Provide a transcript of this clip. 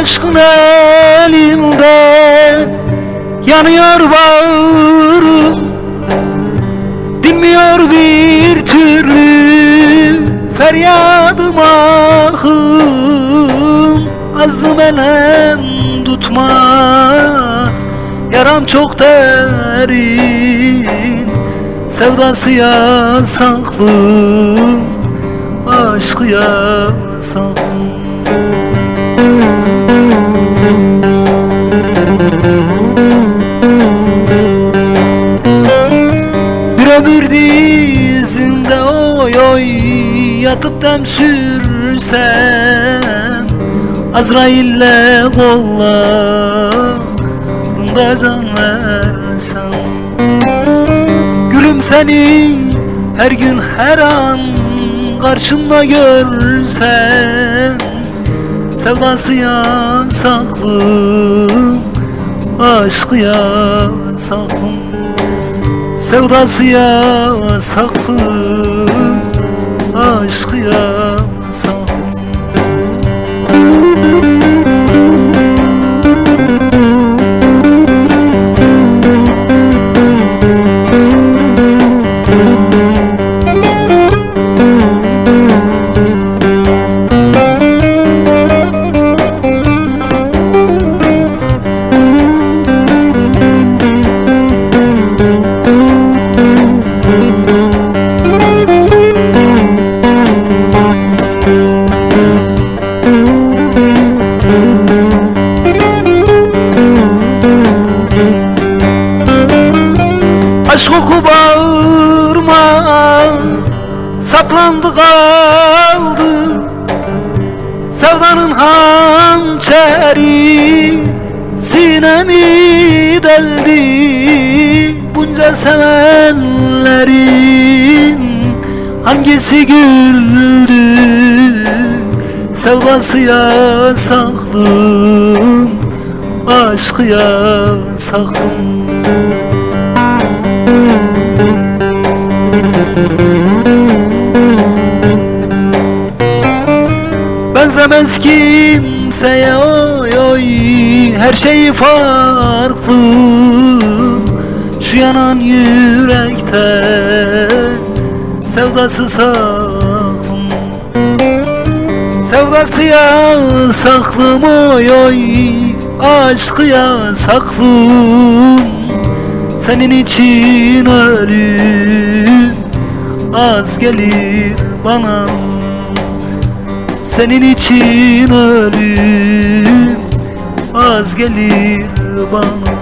aşkın elinde yanıyor bağrım Dinmiyor bir türlü feryadım ahım. Azdım elem tutmaz Yaram çok derin. Sevdası yasaklım Aşkı yasaklım ömür dizinde oy oy Yatıp dem sürsem Azrail'le kollarında can versem Gülüm seni her gün her an Karşımda görsem Sevdası yasaklım Aşkı yasaklım Sevdası yasaklım Aşkı yasaklım Saplandı kaldı. Sevdanın hançeri Sinemi deldi. Bunca sevenlerin Hangisi güldü? Sevdası yasaklım Aşkı yasaklım Benzemez kimseye oy oy. Her şeyi farklı. Şu yanan yürekte Sevdası saklım. Sevdası yasaklım oy oy. Aşkı yasaklım. Senin için ölüm Az gelir bana senin için ölüm az gelir bana